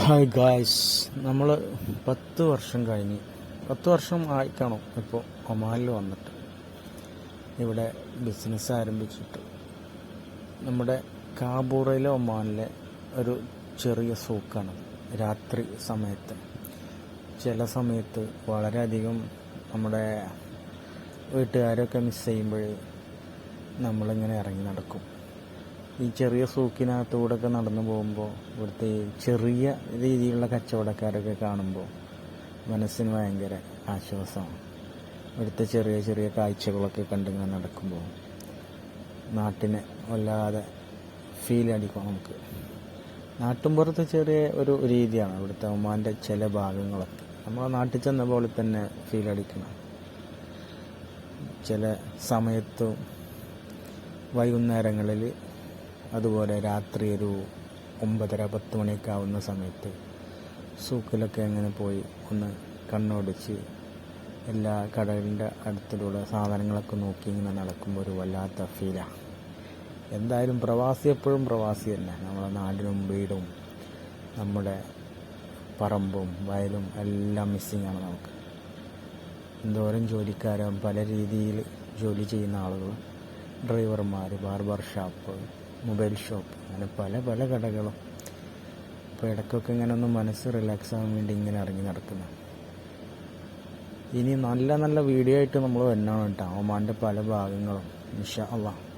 Hi guys നമ്മൾ പത്ത് വർഷം കഴിഞ്ഞ് പത്ത് വർഷം ആയിക്കാണോ ഇപ്പോൾ ഒമാനിൽ വന്നിട്ട്. ഇവിടെ ബിസിനസ് ആരംഭിച്ചിട്ട്. നമ്മുടെ കാബൂറയിലെ ഒമാനിലെ ഒരു ചെറിയ സൂക്കാണ് രാത്രി സമയത്ത്. ചില സമയത്ത് വളരെയധികം നമ്മുടെ വീട്ടുകാരൊക്കെ മിസ് ചെയ്യുമ്പോൾ നമ്മളിങ്ങനെ ഇറങ്ങി നടക്കും. ഈ ചെറിയ സൂക്കിനകത്തൂടെ ഒക്കെ നടന്നു പോകുമ്പോൾ ഇവിടുത്തെ ചെറിയ രീതിയിലുള്ള കച്ചവടക്കാരൊക്കെ കാണുമ്പോൾ മനസ്സിന് ഭയങ്കര ആശ്വാസമാണ്. ഇവിടുത്തെ ചെറിയ ചെറിയ കാഴ്ചകളൊക്കെ കണ്ടിങ്ങനെ നടക്കുമ്പോൾ നാട്ടിനെ വല്ലാതെ ഫീൽ അടിക്കും നമുക്ക്. നാട്ടിൻപുറത്ത് ചെറിയ ഒരു രീതിയാണ് ഇവിടുത്തെ ഒമാന്റെ ചില ഭാഗങ്ങളൊക്കെ. നമ്മൾ നാട്ടിൽ ചെന്ന പോലെ തന്നെ ഫീൽ അടിക്കണം. ചില സമയത്തും വൈകുന്നേരങ്ങളിൽ അതുപോലെ രാത്രി ഒരു ഒമ്പതര പത്ത് മണിയൊക്കെ ആവുന്ന സമയത്ത് സൂക്കിലൊക്കെ അങ്ങനെ പോയി ഒന്ന് കണ്ണോടിച്ച് എല്ലാ കടലിന്റെ അടുത്തിലൂടെ സാധനങ്ങളൊക്കെ നോക്കി ഇങ്ങനെ നടക്കുമ്പോൾ ഒരു വല്ലാത്ത ഫീലാണ് എന്തായാലും പ്രവാസി എപ്പോഴും പ്രവാസി തന്നെ. നമ്മുടെ നാടിനും വീടും നമ്മുടെ പറമ്പും വയലും എല്ലാം മിസ്സിങ് ആണ് നമുക്ക്. എന്തോരം ജോലിക്കാരും പല രീതിയിൽ ജോലി ചെയ്യുന്ന ആളുകൾ ഡ്രൈവർമാർ ബാർബർ ഷോപ്പ് മൊബൈൽ ഷോപ്പ്. അങ്ങനെ പല പല കടകളും. അപ്പോൾ ഇടയ്ക്കൊക്കെ ഇങ്ങനെ ഒന്ന് മനസ്സ് റിലാക്സ് ആകാൻ വേണ്ടി ഇങ്ങനെ ഇറങ്ങി നടക്കുന്നു. ഇനി നല്ല നല്ല വീഡിയോ ആയിട്ട് നമ്മൾ വരണം കേട്ടോ. ഒമാന്റെ പല ഭാഗങ്ങളും ഇൻഷാ അള്ളാഹ്